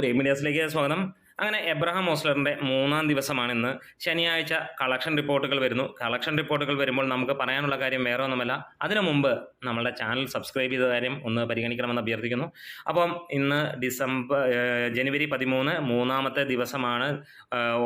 Green മീഡിയാസിലേക്ക് സ്വാഗതം. അങ്ങനെ Abraham ഓസ്ലറിന്റെ മൂന്നാം ദിവസമാണ് ഇന്ന് ശനിയാഴ്ച കളക്ഷൻ റിപ്പോർട്ടുകൾ വരുന്നു. കളക്ഷൻ റിപ്പോർട്ടുകൾ വരുമ്പോൾ നമുക്ക് പറയാനുള്ള കാര്യം വേറെ ഒന്നുമല്ല. അതിനു മുമ്പ് നമ്മളുടെ ചാനൽ സബ്സ്ക്രൈബ് ചെയ്ത കാര്യം ഒന്ന് പരിഗണിക്കണമെന്ന് അഭ്യർത്ഥിക്കുന്നു. അപ്പം ഇന്ന് ഡിസംബർ ജനുവരി പതിമൂന്ന് മൂന്നാമത്തെ ദിവസമാണ്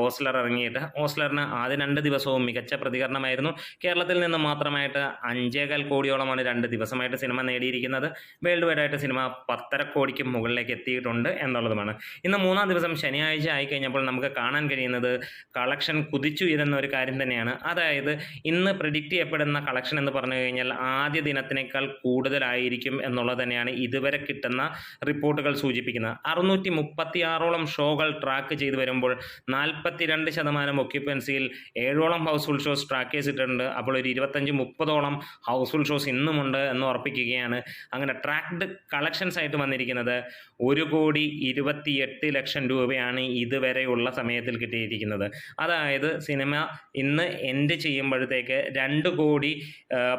ഓസ്ലർ ഇറങ്ങിയിട്ട്. ഓസ്ലറിന് ആദ്യ രണ്ട് ദിവസവും മികച്ച പ്രതികരണമായിരുന്നു. കേരളത്തിൽ നിന്ന് മാത്രമായിട്ട് അഞ്ചേകാൽ കോടിയോളമാണ് രണ്ട് ദിവസമായിട്ട് സിനിമ നേടിയിരിക്കുന്നത്. വേൾഡ് വൈഡായിട്ട് സിനിമ പത്തര കോടിക്ക് മുകളിലേക്ക് എത്തിയിട്ടുണ്ട് എന്നുള്ളതുമാണ്. ഇന്ന് മൂന്നാം ദിവസം ശനിയാഴ്ച ആയി കഴിഞ്ഞപ്പോൾ നമുക്ക് കാണാൻ കഴിയുന്നത് കളക്ഷൻ കുതിച്ചുയരുന്ന ഒരു കാര്യം തന്നെയാണ്. അതായത് ഇന്ന് പ്രിഡിക്റ്റ് ചെയ്യപ്പെടുന്ന കളക്ഷൻ എന്ന് പറഞ്ഞു കഴിഞ്ഞാൽ ആദ്യ ദിനത്തിനേക്കാൾ കൂടുതലായിരിക്കും എന്നുള്ളത് തന്നെയാണ് ഇതുവരെ കിട്ടുന്ന റിപ്പോർട്ടുകൾ സൂചിപ്പിക്കുന്നത്. അറുന്നൂറ്റി മുപ്പത്തി ആറോളം ഷോകൾ ട്രാക്ക് ചെയ്തു വരുമ്പോൾ നാൽപ്പത്തിരണ്ട് ശതമാനം ഒക്യുപ്പൻസിയിൽ ഏഴോളം ഹൗസ്ഫുൾ ഷോസ് ട്രാക്ക് ചെയ്തിട്ടുണ്ട്. അപ്പോൾ ഒരു ഇരുപത്തഞ്ച് മുപ്പതോളം ഹൗസ്ഫുൾ ഷോസ് ഇന്നുമുണ്ട് എന്ന് ഉറപ്പിക്കുകയാണ്. അങ്ങനെ ട്രാക്ക്ഡ് കളക്ഷൻസ് ആയിട്ട് വന്നിരിക്കുന്നത് ഒരു കോടി ഇരുപത്തിയെട്ട് ലക്ഷം രൂപയാണ് ഇതുവരെയുള്ള സമയത്തിൽ കിട്ടിയിരിക്കുന്നത്. അതായത് സിനിമ ഇന്ന് എൻഡ് ചെയ്യുമ്പോഴത്തേക്ക് രണ്ട് കോടി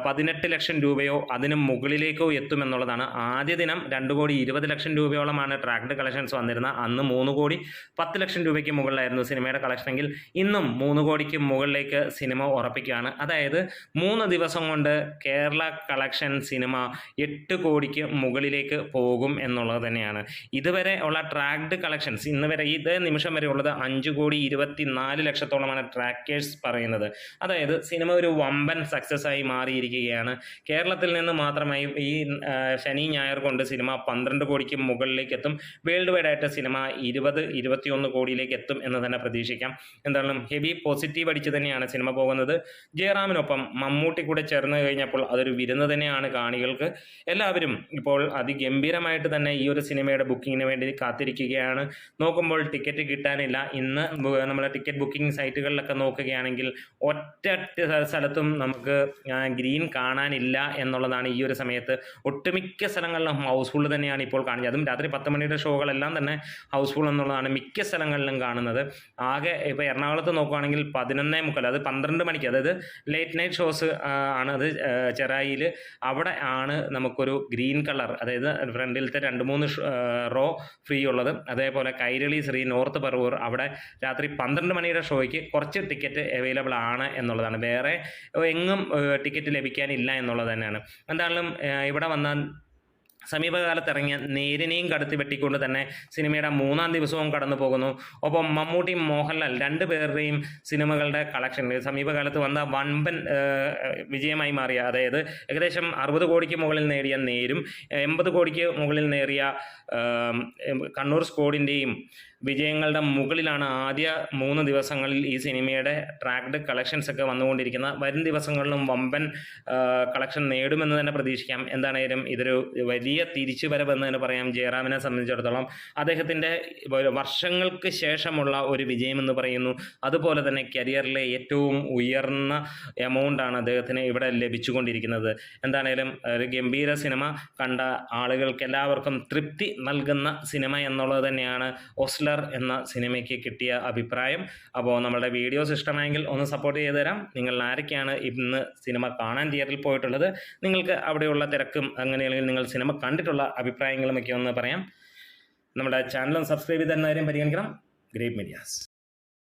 പതിനെട്ട് ലക്ഷം രൂപയോ അതിന് മുകളിലേക്കോ എത്തുമെന്നുള്ളതാണ് ആദ്യ ദിനം രണ്ട് കോടി ഇരുപത് ലക്ഷം രൂപയോളമാണ് ട്രാക്ട് കളക്ഷൻസ് വന്നിരുന്നത്. അന്ന് മൂന്ന് കോടി പത്ത് ലക്ഷം രൂപയ്ക്ക് മുകളിലായിരുന്നു സിനിമയുടെ കളക്ഷനെങ്കിൽ ഇന്നും മൂന്ന് കോടിക്ക് മുകളിലേക്ക് സിനിമ ഉറപ്പിക്കുകയാണ്. അതായത് മൂന്ന് ദിവസം കൊണ്ട് കേരള കളക്ഷൻ സിനിമ എട്ട് കോടിക്ക് മുകളിലേക്ക് പോകും എന്നുള്ളത് തന്നെയാണ്. ഇതുവരെ ഉള്ള ട്രാക്ഡ് കളക്ഷൻസ് ഇന്ന് വരെ ഇത് നിമിഷം വരെ ഉള്ളത് അഞ്ച് കോടി ഇരുപത്തി നാല് ലക്ഷത്തോളമാണ് ട്രാക്കേഴ്സ് പറയുന്നത്. അതായത് സിനിമ ഒരു വമ്പൻ സക്സസ് ആയി മാറിയിരിക്കുകയാണ്. കേരളത്തിൽ നിന്ന് മാത്രമായി ഈ ശനി ഞായർ കൊണ്ട് സിനിമ പന്ത്രണ്ട് കോടിക്ക് മുകളിലേക്ക് എത്തും വേൾഡ് വൈഡ് ആയിട്ട് സിനിമ ഇരുപത് ഇരുപത്തിയൊന്ന് കോടിയിലേക്ക് എത്തും എന്ന് തന്നെ പ്രതീക്ഷിക്കാം. എന്തായാലും ഹെവി പോസിറ്റീവ് അടിച്ച് തന്നെയാണ് സിനിമ പോകുന്നത്. ജയറാമിനൊപ്പം മമ്മൂട്ടി കൂടെ ചേർന്ന് കഴിഞ്ഞപ്പോൾ അതൊരു വിരുന്ന് തന്നെയാണ് കാണികൾക്ക്. എല്ലാവരും ഇപ്പോൾ അതിഗംഭീരമായിട്ട് തന്നെ ഈ ഒരു സിനിമയുടെ ബുക്കിങ്ങിന് വേണ്ടി കാത്തിരിക്കുകയാണ്. നോക്കുമ്പോൾ ടിക്കറ്റ് കിട്ടാനില്ല. ഇന്ന് നമ്മളെ ടിക്കറ്റ് ബുക്കിംഗ് സൈറ്റുകളിലൊക്കെ നോക്കുകയാണെങ്കിൽ ഒറ്റ സ്ഥലത്തും നമുക്ക് ഗ്രീൻ കാണാനില്ല എന്നുള്ളതാണ് ഈ ഒരു സമയത്ത്. ഒട്ടുമിക്ക സ്ഥലങ്ങളിലും ഹൗസ്ഫുൾ തന്നെയാണ് ഇപ്പോൾ കാണുന്നത്. അതും രാത്രി പത്ത് മണിയുടെ ഷോകളെല്ലാം തന്നെ ഹൗസ്ഫുൾ എന്നുള്ളതാണ് മിക്ക സ്ഥലങ്ങളിലും കാണുന്നത്. ആകെ ഇപ്പോൾ എറണാകുളത്ത് നോക്കുകയാണെങ്കിൽ പതിനൊന്നേ മുക്കാൽ അത് പന്ത്രണ്ട് മണിക്ക് അതായത് ലേറ്റ് നൈറ്റ് ഷോസ് ആണ് അത് ചെറായിൽ അവിടെ ആണ് നമുക്കൊരു ഗ്രീൻ കളർ അതായത് ഫ്രണ്ടിലത്തെ രണ്ട് മൂന്ന് റോ ഫ്രീ ഉള്ളത്. അതേപോലെ കൈരളി ശ്രീ നോർത്ത് പറവൂർ അവിടെ രാത്രി പന്ത്രണ്ട് മണിയുടെ ഷോയ്ക്ക് കുറച്ച് ടിക്കറ്റ് അവൈലബിൾ ആണ് എന്നുള്ളതാണ്. വേറെ എങ്ങും ടിക്കറ്റ് ലഭിക്കാനില്ല എന്നുള്ളത് തന്നെയാണ്. എന്തായാലും ഇവിടെ വന്ന സമീപകാലത്ത് ഇറങ്ങിയ നേരിനെയും കടത്തി വെട്ടിക്കൊണ്ട് തന്നെ സിനിമയുടെ മൂന്നാം ദിവസവും കടന്നു പോകുന്നു ഒപ്പം മമ്മൂട്ടിയും മോഹൻലാൽ രണ്ട് പേരുടെയും സിനിമകളുടെ കളക്ഷൻ. സമീപകാലത്ത് വന്ന വൻപൻ വിജയമായി മാറിയ അതായത് ഏകദേശം അറുപത് കോടിക്ക് മുകളിൽ നേടിയ നേരും എൺപത് കോടിക്ക് മുകളിൽ നേടിയ കണ്ണൂർ സ്കോഡിന്റെയും വിജയങ്ങളുടെ മുകളിലാണ് ആദ്യ മൂന്ന് ദിവസങ്ങളിൽ ഈ സിനിമയുടെ ട്രാക്ഡ് കളക്ഷൻസ് ഒക്കെ വന്നുകൊണ്ടിരിക്കുന്നത്. വരും ദിവസങ്ങളിലും വമ്പൻ കളക്ഷൻ നേടുമെന്ന് തന്നെ പ്രതീക്ഷിക്കാം. എന്താണേലും ഇതൊരു വലിയ തിരിച്ചുവരവെന്ന് തന്നെ പറയാം. ജയറാമിനെ സംബന്ധിച്ചിടത്തോളം അദ്ദേഹത്തിന്റെ വർഷങ്ങൾക്ക് ശേഷമുള്ള ഒരു വിജയമെന്ന് പറയുന്നു. അതുപോലെ തന്നെ കരിയറിലെ ഏറ്റവും ഉയർന്ന എമൗണ്ടാണ് അദ്ദേഹത്തിന് ഇവിടെ ലഭിച്ചുകൊണ്ടിരിക്കുന്നത്. എന്താണേലും ഒരു ഗംഭീര സിനിമ കണ്ട ആളുകൾക്ക് എല്ലാവർക്കും തൃപ്തി നൽകുന്ന സിനിമ എന്നുള്ളത് തന്നെയാണ്. ഓസ്ലർ എന്ന സിനിമയ്ക്ക് കിട്ടിയ അഭിപ്രായം. അപ്പോൾ നമ്മുടെ വീഡിയോസ് ഇഷ്ടമായെങ്കിൽ ഒന്ന് സപ്പോർട്ട് ചെയ്ത് തരാം. നിങ്ങൾ ആരൊക്കെയാണ് ഇന്ന് സിനിമ കാണാൻ തിയേറ്ററിൽ പോയിട്ടുള്ളത്? നിങ്ങൾക്ക് അവിടെയുള്ള തിരക്കും അങ്ങനെയാണെങ്കിൽ നിങ്ങൾ സിനിമ കണ്ടിട്ടുള്ള അഭിപ്രായങ്ങളുമൊക്കെ ഒന്ന് പറയാം. നമ്മുടെ ചാനലും സബ്സ്ക്രൈബ് ചെയ്ത് തരുന്ന കാര്യം പരിഗണിക്കണം. Great medias